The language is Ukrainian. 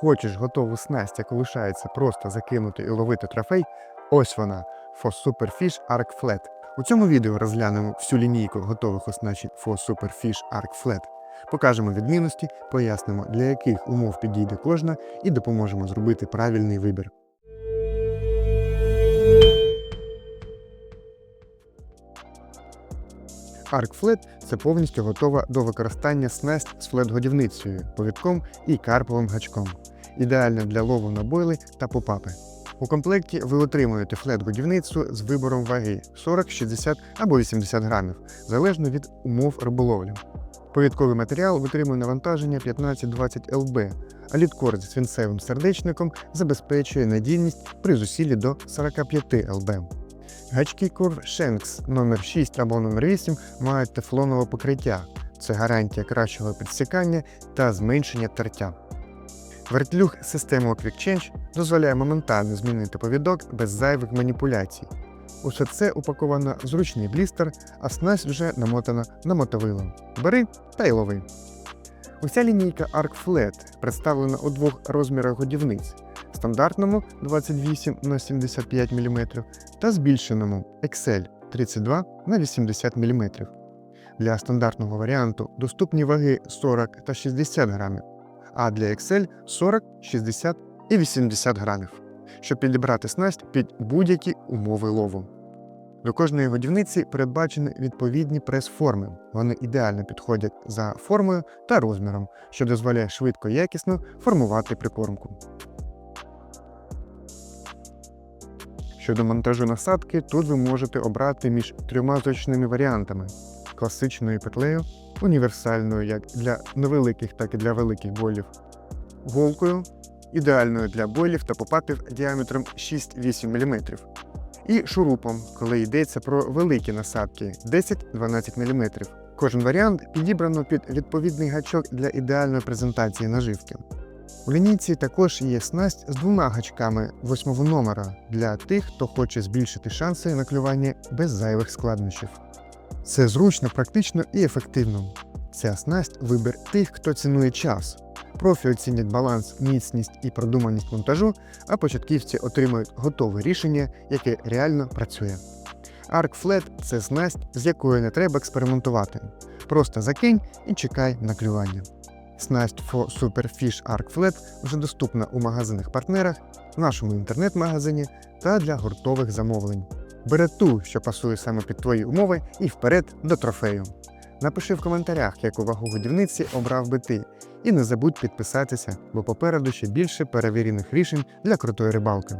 Хочеш готову снасть, яку лишається просто закинути і ловити трофей? Ось вона For Superfish Arc Flat. У цьому відео розглянемо всю лінійку готових оснащень For Superfish Arc Flat. Покажемо відмінності, пояснимо, для яких умов підійде кожна, і допоможемо зробити правильний вибір. Arc Flat – це повністю готова до використання снасть з флет-годівницею, повідком і карповим гачком. Ідеальна для лову на бойли та попапи. У комплекті ви отримуєте флет-годівницю з вибором ваги 40, 60 або 80 грамів, залежно від умов риболовлі. Повідковий матеріал витримує навантаження 15-20 ЛБ, а літкор зі свинцевим сердечником забезпечує надійність при зусиллі до 45 ЛБ. Гачки Curve Shanks номер 6 або номер 8 мають тефлонове покриття. Це гарантія кращого підсікання та зменшення тертя. Вертлюг системи Quick Change дозволяє моментально змінити повідок без зайвих маніпуляцій. Усе це упаковано в зручний блістер, а снасть вже намотана на мотовило. Бери та й лови. Уся лінійка Arc Flat представлена у двох розмірах годівниць стандартному 28 на 75 мм та збільшеному XL 32 на 80 мм. Для стандартного варіанту доступні ваги 40 та 60 грамів, а для XL 40, 60 і 80 грамів, щоб підібрати снасть під будь-які умови лову. До кожної годівниці передбачені відповідні прес-форми. Вони ідеально підходять за формою та розміром, що дозволяє швидко і якісно формувати прикормку. Щодо монтажу насадки, тут ви можете обрати між трьома точними варіантами: класичною петлею, універсальною як для невеликих, так і для великих бойлів, голкою, ідеальною для бойлів та попапів діаметром 6-8 мм, і шурупом, коли йдеться про великі насадки 10-12 мм. Кожен варіант підібрано під відповідний гачок для ідеальної презентації наживки. У лінійці також є снасть з двома гачками восьмого номера для тих, хто хоче збільшити шанси на клювання без зайвих складнощів. Це зручно, практично і ефективно. Ця снасть вибір тих, хто цінує час. Профі оцінять баланс, міцність і продуманість монтажу, а початківці отримують готове рішення, яке реально працює. Arc Flat – це снасть, з якою не треба експериментувати. Просто закинь і чекай на клювання. Снасть Superfish Arc Flat вже доступна у магазинах-партнерах, в нашому інтернет-магазині та для гуртових замовлень. Бери ту, що пасує саме під твої умови, і вперед до трофею. Напиши в коментарях, яку вагу годівниці обрав би ти, і не забудь підписатися, бо попереду ще більше перевірених рішень для крутої рибалки.